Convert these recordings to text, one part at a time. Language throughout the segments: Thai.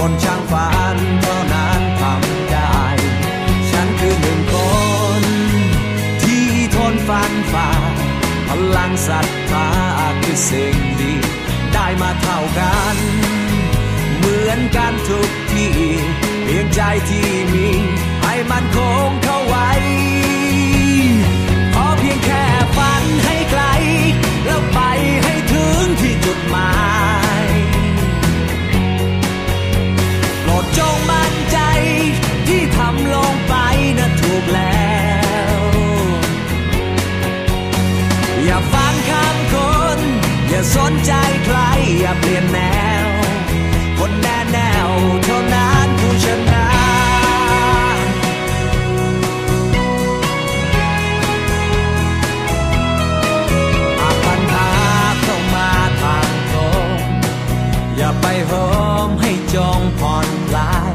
มนช่างฝันเท่านั้นทำได้ ฉันคือหนึ่งคน ที่ทนฟันฝ่า พลังศรัทธาคือสิ่งดี ได้มาเท่ากัน เหมือนกันทุกทีเพียงใจที่มี ให้มันคงเข้าไว้ขอเพียงแค่ฝันให้ไกล แล้วไปให้ถึงที่จุดหมาย อย่าไปโหมให้จงผ่อนคลาย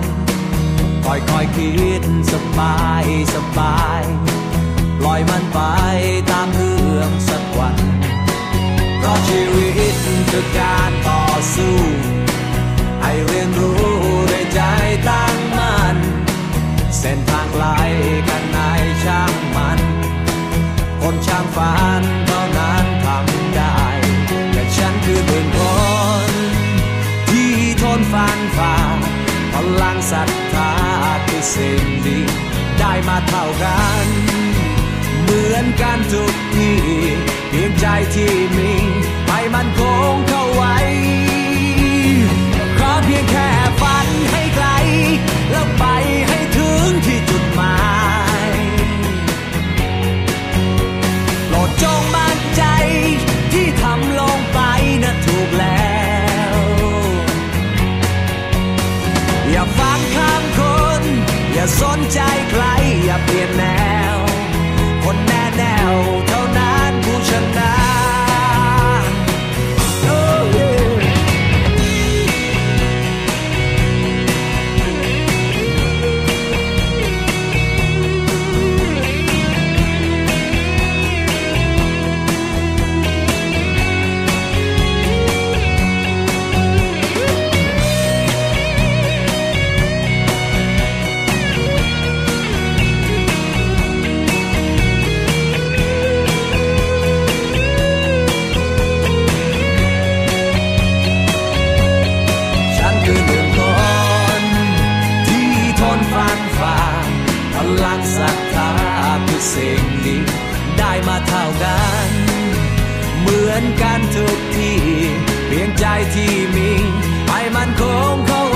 ค่อยค่อยคิดสบายสบายปล่อยมันไปตามเรื่องสักวันเพราะชีวิตคือการต่อสู้ ให้เรียนรู้ด้วยใจ สิ่งดี ได้มาเท่ากัน เหมือนกันทุกทีเพียงใจที่มี มาเท่ากัน เหมือนกันทุกที่ เพียงใจที่มีให้มันคงเข้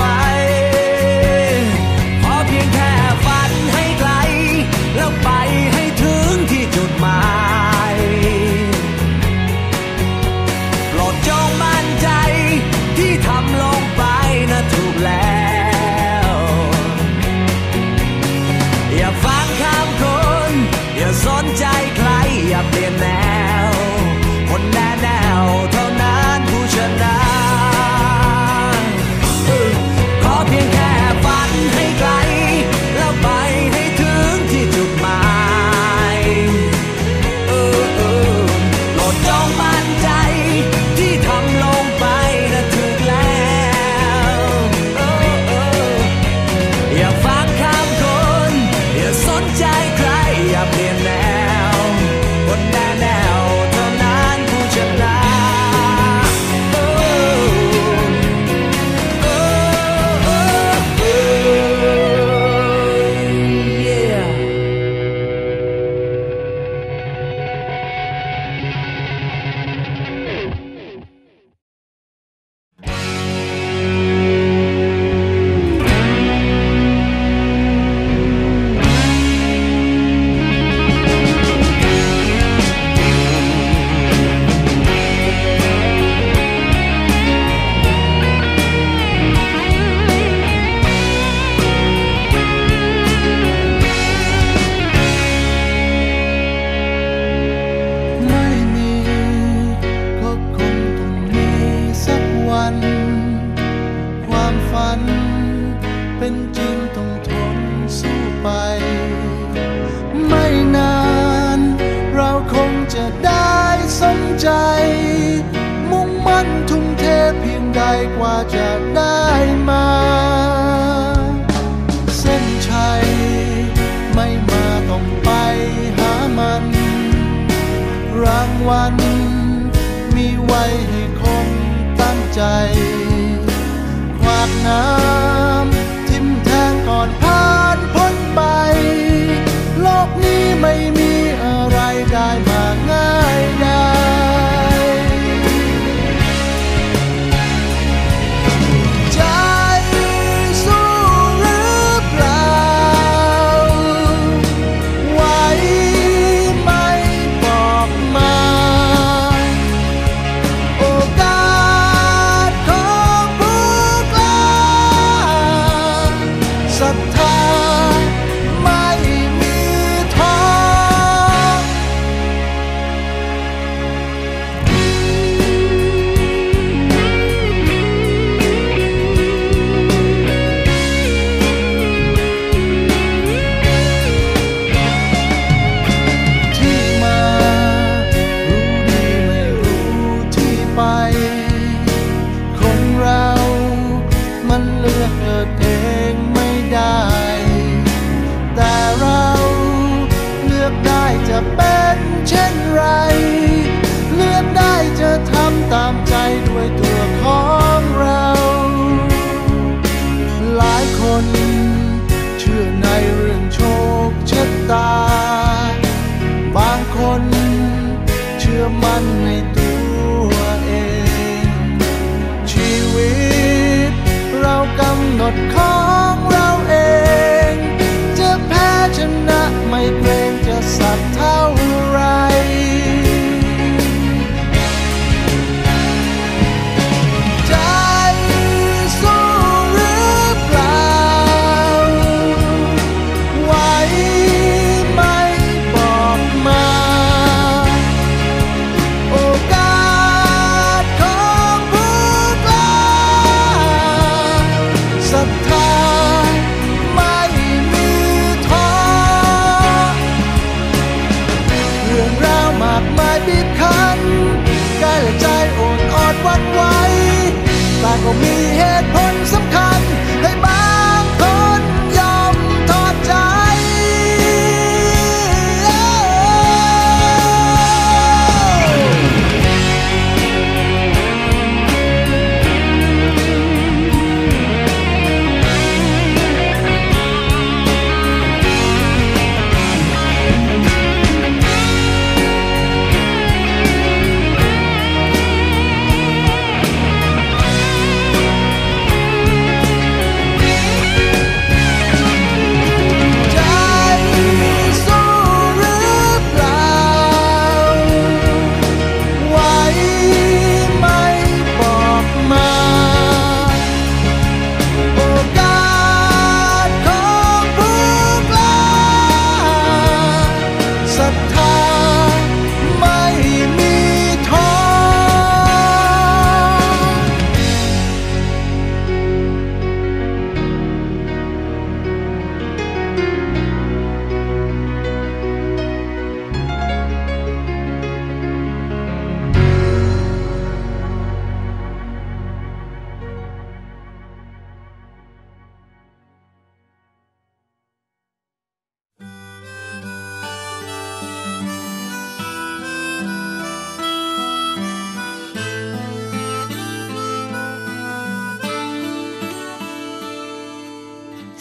จะได้สมใจ มุ่งมั่นทุ่มเทเพียงใดกว่าจะได้มา เส้นชัย ไม่มาต้องไปหามัน รางวัลมีไว้ให้คนตั้งใจ ควากน้ำ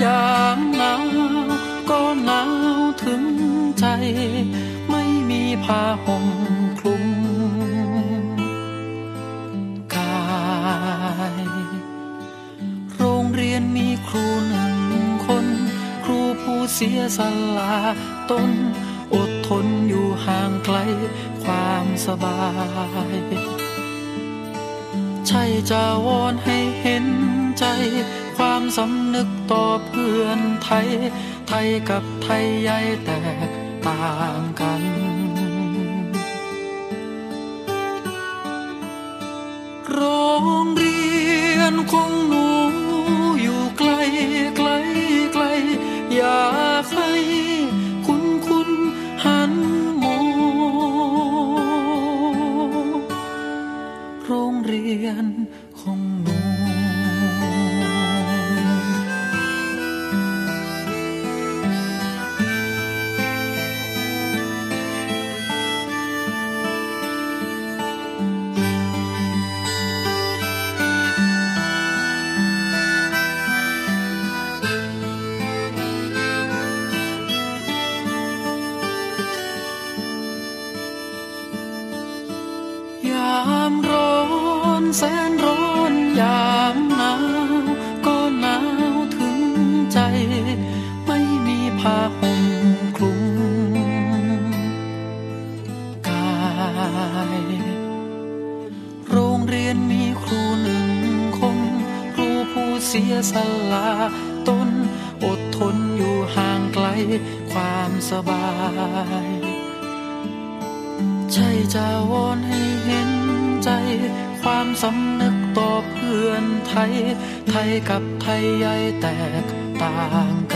อยามหนาวก็หนาวถึงใจ ไม่มีผ้าห่มคลุมกาย โรงเรียนมีครูหนึ่งคน ครูผู้เสียสละตนอดทนอยู่ห่างไกลความสบาย ใช่จะวอนให้เห็นใจความสำนึก ต่อเพื่อนไทย ไทยกับไทยใหญ่แตกต่างกันโรงเรียนของหนูามร้อนแสนร้อนยามหนาวก็หนาวถึงใจ ไม่มีผ้าห่มคลุมกาย โรงเรียนมีครูหนึ่งคน ครูผู้เสียสละตนอดทนอยู่ห่างไกลความสบายใช่จะวอนให้เห็น ใจ ความสำนึกต่อเพื่อนไทย ไทยกับไทยใหญ่แตกต่างกัน